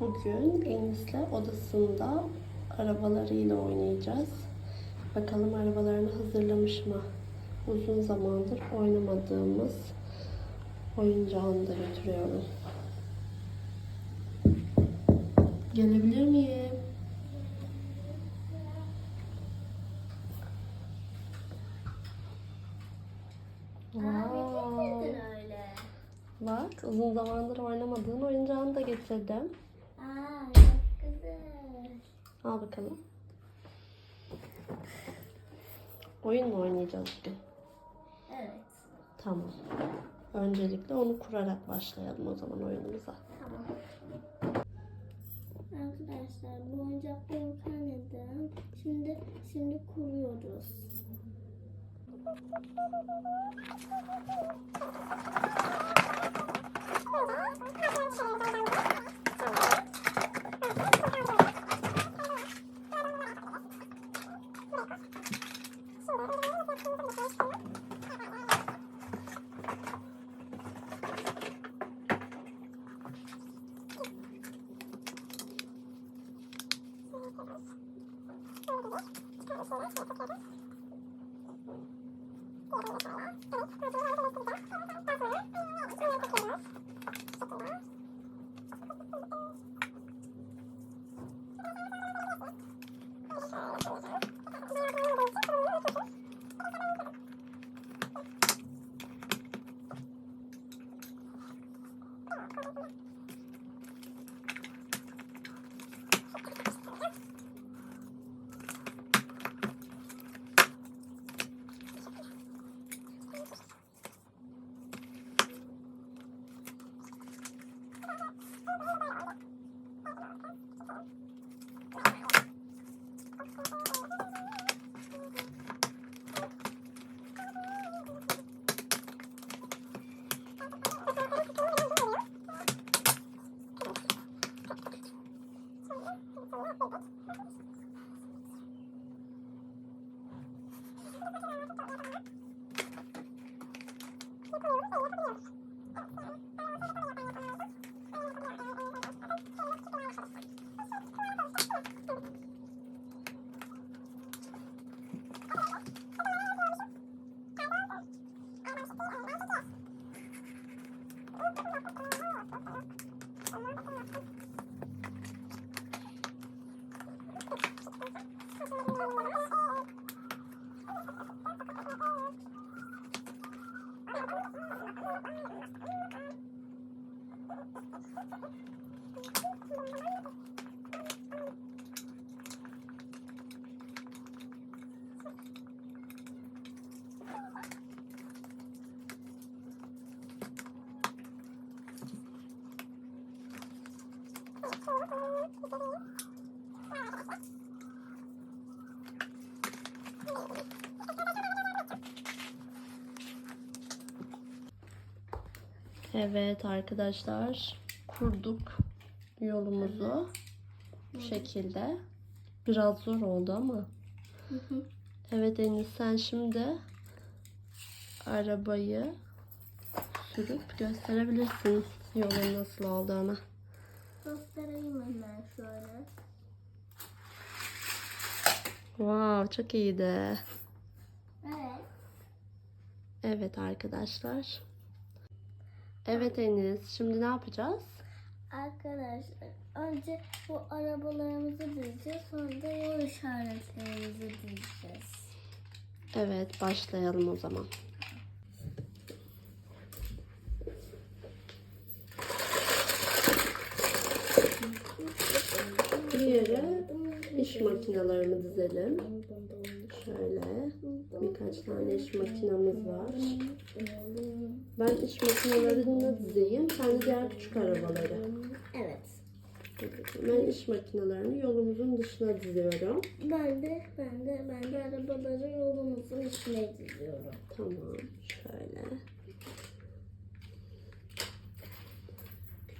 Bugün Enis'le odasında arabalarıyla oynayacağız. Bakalım arabalarını hazırlamış mı? Uzun zamandır oynamadığımız oyuncağını da götürüyorum. Gelebilir miyim? Wow. Bak uzun zamandır oynamadığın oyuncağını da getirdim. Al bakalım. Oyun mu oynayacağız bugün? Evet. Tamam. Öncelikle onu kurarak başlayalım o zaman oyunumuza. Tamam. Arkadaşlar bu oyuncakları tanıdım. Şimdi şimdi kuruyoruz. Come on. Evet arkadaşlar kurduk yolumuzu bu şekilde. Biraz zor oldu ama. Evet Enis sen şimdi arabayı sürüp gösterebilirsin yolun nasıl olduğunu. Göstereyim hemen şöyle. Wow çok iyiydi. Evet. Evet arkadaşlar. Evet Enis şimdi ne yapacağız? Arkadaşlar önce bu arabalarımızı dizeceğiz. Sonra da yol işaretlerimizi dizeceğiz. Evet başlayalım o zaman. Bir yere iş makinalarını dizelim. Şöyle birkaç tane iş makinamız var. Ben iş makinalarını dizeyim. Sen de diğer küçük arabaları. Evet. Ben iş makinalarını yolumuzun dışına diziyorum. Ben de ben de ben de arabaları yolumuzun içine diziyorum. Tamam. Şöyle.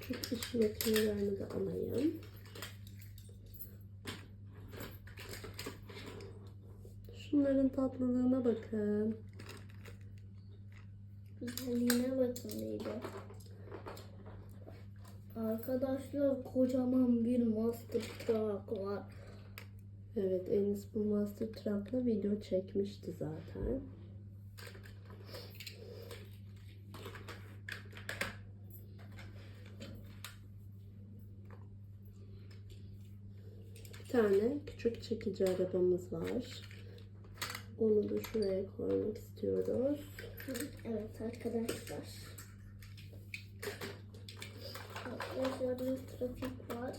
Küçük iş makinelerini de alayım. Şunların tatlılığına bakın. Güzelliğine bakın iyice. Arkadaşlar kocaman bir master truck var. Evet Enis bu Master Truck'la video çekmişti zaten. Bir tane küçük çekici arabamız var. Onu da şuraya koymak istiyoruz. Evet arkadaşlar. Bir trafik var.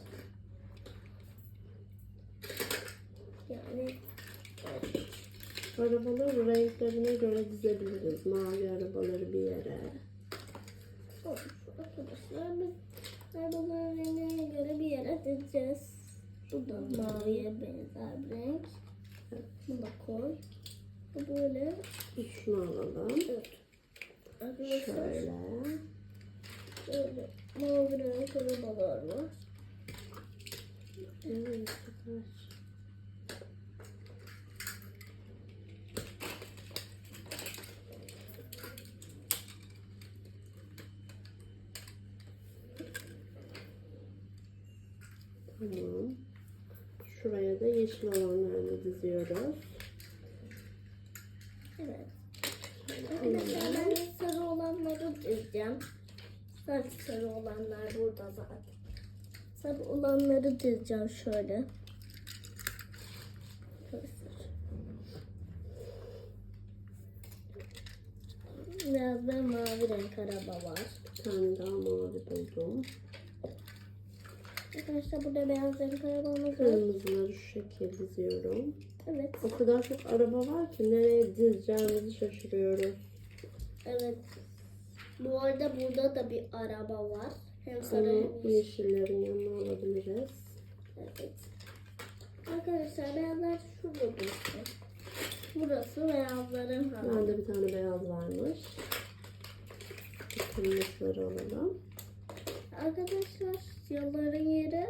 Yani evet. Arabaları renklerine göre dizebiliriz. Mavi arabaları bir yere. Arkadaşlar biz arabaların rengine göre bir yere dizeceğiz. Bu da maviye benzer bir renk. Bunu da koy. Bu böyle. Şunu alalım. Evet. Arkadaşlar Şöyle. böyle mavi renk arabalar var. Evet, süper. Tamam. Şuraya da yeşil olanlarını diziyoruz. Evet. Arkadaşlar ben sarı olanları dizeceğim. Sarı sarı olanlar burada zaten. Sarı olanları dizeceğim şöyle. Biraz da mavi renk araba var. Bir tane daha mavi buldum. Arkadaşlar burada beyaz renk arabamız var. Kırmızıları şu şekilde diziyorum. Evet. O kadar çok araba var ki nereye dizeceğimizi şaşırıyoruz. Evet. Bu arada burada da bir araba var. Hem sarı hem yeşil. yeşillerin yanına alabiliriz. Evet. Arkadaşlar beyazlar şurada dursun. Burası beyazların halı. Bende bir tane beyaz varmış. Kırmızıları alalım. Arkadaşlar siyahların yeri.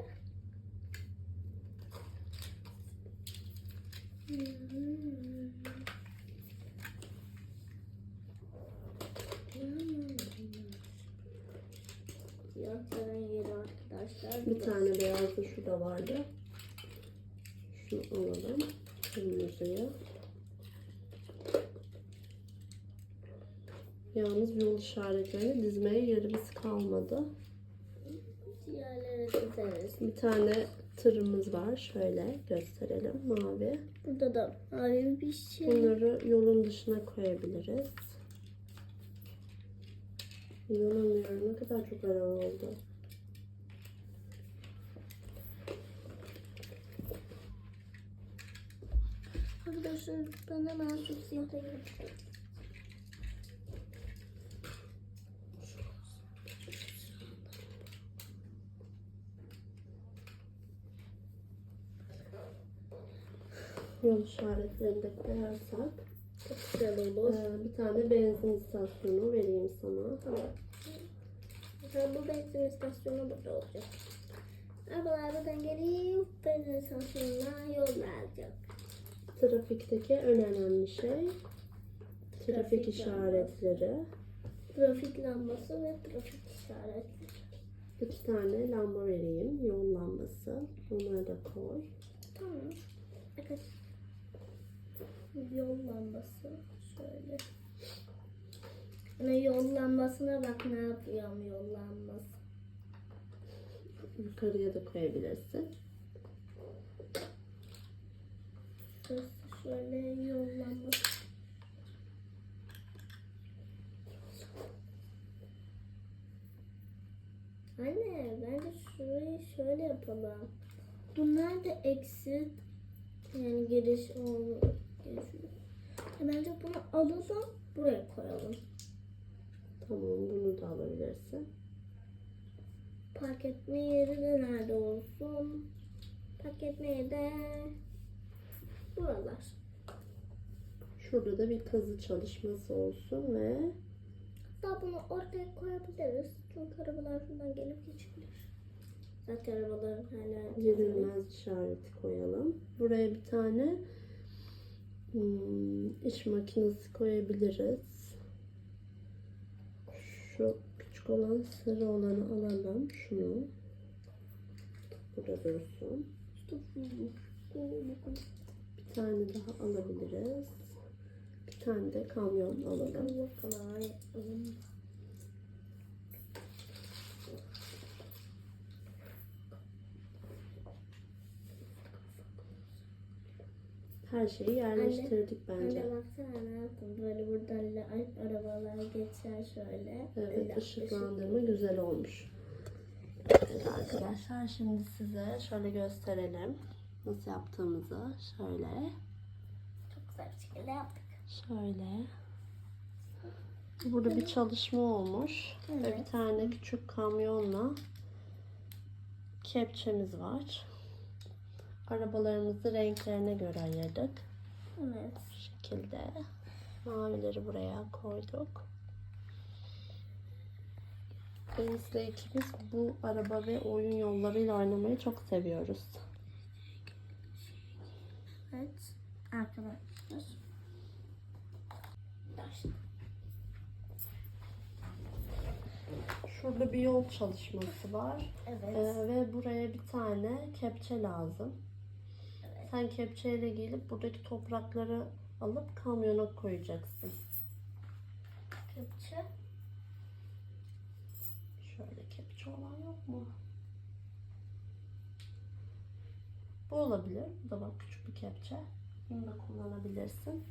Bir tane beyaz da şurada vardı. Şunu alalım. Kırmızıyı. Yalnız yol işaretlerini dizmeye yerimiz kalmadı. Diğerleri dizeriz. Bir tane tırımız var. Şöyle gösterelim. Mavi. Burada da mavi bir şey. Bunları yolun dışına koyabiliriz. İnanamıyorum. Ne kadar çok araba oldu. Arkadaşlar ben hemen şu siyahı yapacağım. Yol işaretlerini de koyarsak. Çok güzel olur. Ee, bir tane benzin istasyonu vereyim sana. Tamam. Mesela bu benzin istasyonu burada olacak. Arabalar buradan gelip benzin istasyonuna yol verecek. Trafikteki en önemli şey trafik Trafik işaretleri. Trafik lambası ve trafik işareti. İki tane lamba vereyim. Yol lambası. Onları da koy. Tamam. Bakın. Yol lambası. Şöyle. Hani yol lambasına bak ne yapıyorum yol lambası. Yukarıya da koyabilirsin. Şurası şöyle yol lambası. Anne bence şurayı şöyle yapalım. Bunlar da exit yani giriş oldu. E Bence bunu alalım buraya koyalım. Tamam bunu da alabilirsin. Park etme yeri de nerede olsun? Park etme yeri de buralar. Şurada da bir kazı çalışması olsun ve Hatta bunu ortaya koyabiliriz. Çünkü arabalar şuradan gelip geçebilir. Zaten arabaların hala girilmez işareti koyalım. Buraya bir tane hmm, iş makinesi koyabiliriz. Şu küçük olan sarı olanı alalım. Şunu. Burada dursun. Bir tane daha alabiliriz. Bir tane de kamyon alalım. Her şeyi yerleştirdik bence. Anne baksana ne yaptım. Böyle buradan la- arabalar geçer şöyle. Evet ışıklandırma güzel olmuş. Evet arkadaşlar şimdi size şöyle gösterelim. Nasıl yaptığımızı. Şöyle. Çok güzel bir şekilde yaptık. Şöyle. Burada bir çalışma olmuş. Ve Evet. bir tane küçük kamyonla kepçemiz var. Arabalarımızı renklerine göre ayırdık. Evet. Bu şekilde. Mavileri buraya koyduk. Enis'le ikimiz bu araba ve oyun yollarıyla oynamayı çok seviyoruz. Evet. Arkadaşlar. Şurada bir yol çalışması var. Evet. Ee, ve buraya bir tane kepçe lazım. Sen kepçeyle gelip buradaki toprakları alıp kamyona koyacaksın. Kepçe. Şöyle kepçe olan yok mu? Bu olabilir. Bu da bak küçük bir kepçe. Bunu da kullanabilirsin.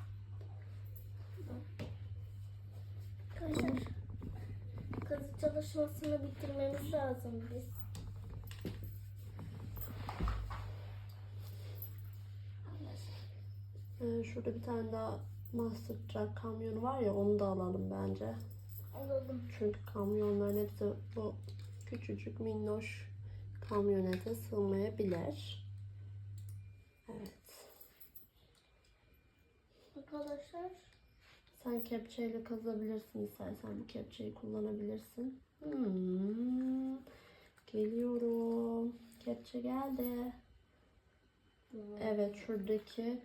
Arkadaşlar. Kazı çalışmasını bitirmemiz lazım biz. Ee, şurada bir tane daha Master Truck kamyonu var ya onu da alalım bence. Alalım. Çünkü kamyonların hepsi bu küçücük minnoş kamyonete sığmayabilir. Evet. Arkadaşlar. Sen kepçeyle kazabilirsin istersen bu kepçeyi kullanabilirsin. Hmm. Geliyorum. Kepçe geldi. Evet şuradaki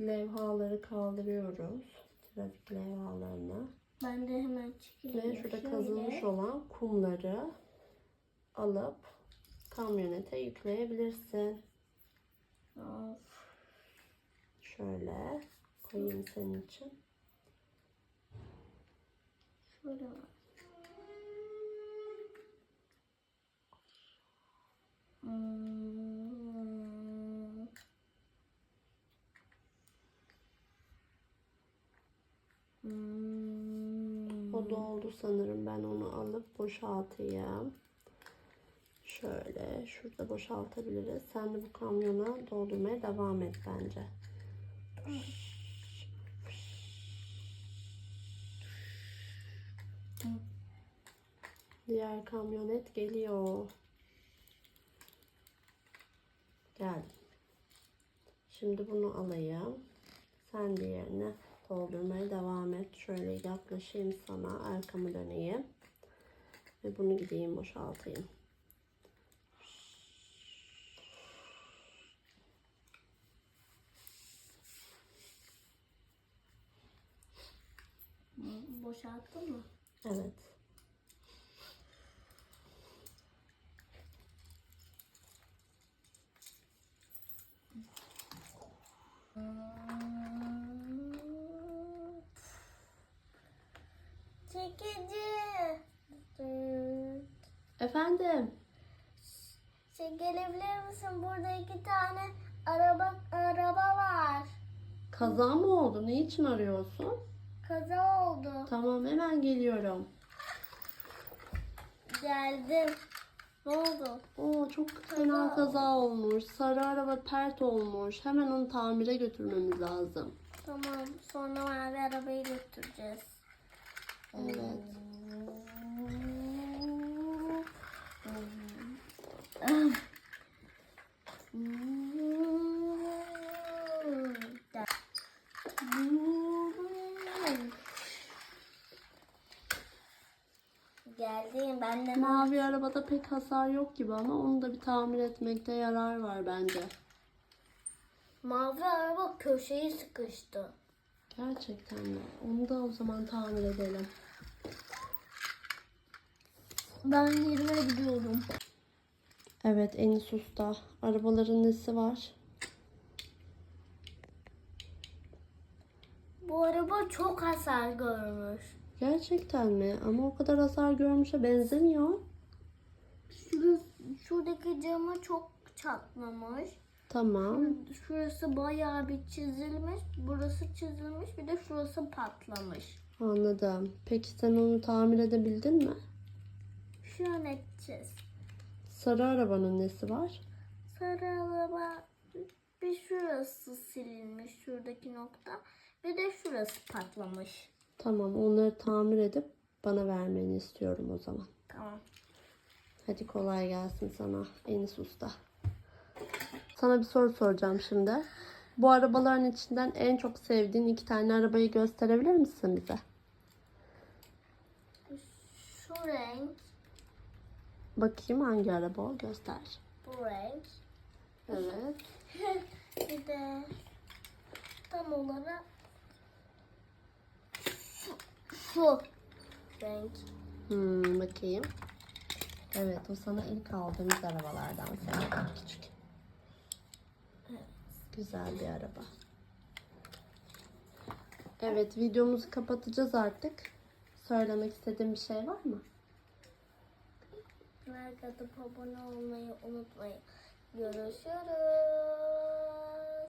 levhaları kaldırıyoruz. Trafik levhalarını. Ben de hemen çekeyim. Ve şurada kazılmış olan kumları alıp kamyonete yükleyebilirsin. Of. Şöyle koyayım senin için. Şöyle var. Hmm. Hmm. O doldu sanırım ben onu alıp boşaltayım. Şöyle şurada boşaltabiliriz. Sen de bu kamyona doldurmaya devam et bence. Diğer kamyonet geliyor. Geldim. Şimdi bunu alayım. Sen diğerini doldurmaya devam et. Şöyle yaklaşayım sana. Arkamı döneyim. Ve bunu gideyim boşaltayım. Boşalttın mı? Evet. Çekici. Efendim. Şey gelebilir misin? Burada iki tane araba araba var. Kaza mı oldu? Ne için arıyorsun? Kaza oldu. Tamam hemen geliyorum. Geldim. Ne oldu? Oo çok fena kaza olmuş. Sarı araba pert olmuş. Hemen onu tamire götürmemiz lazım. Tamam. Sonra mavi arabayı götüreceğiz. Evet. Geldim. Ben de Mavi arabada pek hasar yok gibi ama onu da bir tamir etmekte yarar var bence. Mavi araba köşeyi sıkıştı. Gerçekten mi? Onu da o zaman tamir edelim. Ben yerime gidiyorum. Evet Enis Usta. Arabaların nesi var? Bu araba çok hasar görmüş. Gerçekten mi? Ama o kadar hasar görmüşe benzemiyor. Şurası, şuradaki camı çok çatlamış. Tamam. Şurası bayağı bir çizilmiş. Burası çizilmiş. Bir de şurası patlamış. Anladım. Peki sen onu tamir edebildin mi? An edeceğiz. Sarı arabanın nesi var? Sarı araba bir şurası silinmiş. Şuradaki nokta. Bir de şurası patlamış. Tamam onları tamir edip bana vermeni istiyorum o zaman. Tamam. Hadi kolay gelsin sana Enis Usta. Sana bir soru soracağım şimdi. Bu arabaların içinden en çok sevdiğin iki tane arabayı gösterebilir misin bize? Şu renk, Bakayım hangi araba o göster. bu renk. Evet. Bir de tam olarak şu, renk. Hmm, bakayım. Evet o sana ilk aldığımız arabalardan senin küçük. Güzel bir araba. Evet videomuzu kapatacağız artık. Söylemek istediğin bir şey var mı? Like atıp abone olmayı unutmayın. Görüşürüz.